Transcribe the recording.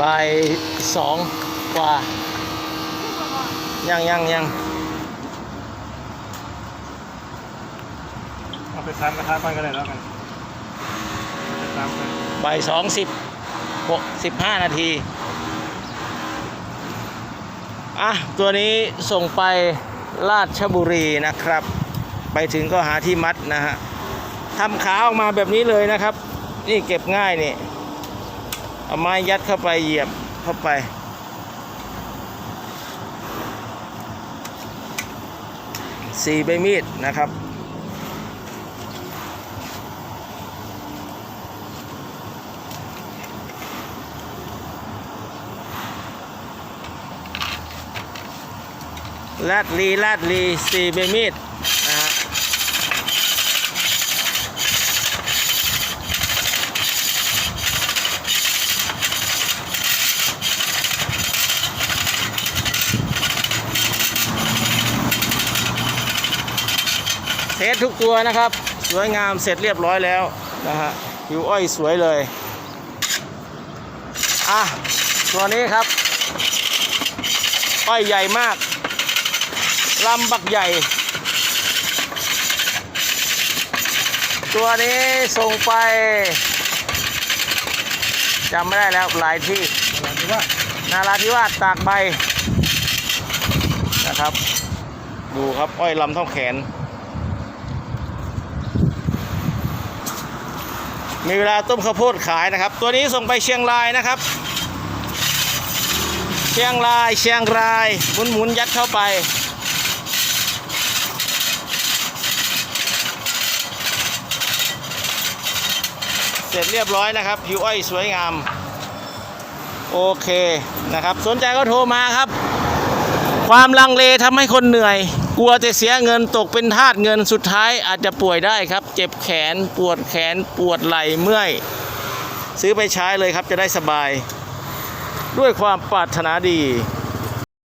บ่ายสองกว่า ยังยังยังเอาไปทำกระทะก่อนก็ได้แล้วกันไปตามกันบ่ายสองสิบหกสิบห้านาที อะ ตัวนี้ส่งไปราชบุรีนะครับ ไปถึงก็หาที่มัดนะฮะทำขาออกมาแบบนี้เลยนะครับ นี่เก็บง่ายนี่ เอาไม้ยัดเข้าไปเหยียบเข้าไป สี่ใบมีดนะครับลาดลีลาดลีสี่ใบมีดนะฮะเทสทุกตัวนะครับ สวยงามเสร็จเรียบร้อยแล้วนะฮะผิวอ้อยสวยเลย อะ ตัวนี้ครับ อ้อยใหญ่มาก ลำบักใหญ่ ตัวนี้ส่งไปจำไม่ได้แล้วหลายที่นาราธิวาสตากใบนะครับ ดูครับ อ้อยลำเท่าแขน มีเวลาต้มข้าวโพดขายนะครับ ตัวนี้ส่งไปเชียงรายนะครับ เชียงรายเชียงรายหมุนหมุนยัดเข้าไปเสร็จเรียบร้อยนะครับ ผิวอ้อยสวยงาม โอเคนะครับ สนใจก็โทรมาครับ ความลังเลทำให้คนเหนื่อย กลัวจะเสียเงินตกเป็นทาสเงินสุดท้ายอาจจะป่วยได้ครับ เจ็บแขนปวดแขนปวดไหล่เมื่อย ซื้อไปใช้เลยครับจะได้สบาย ด้วยความปรารถนาดี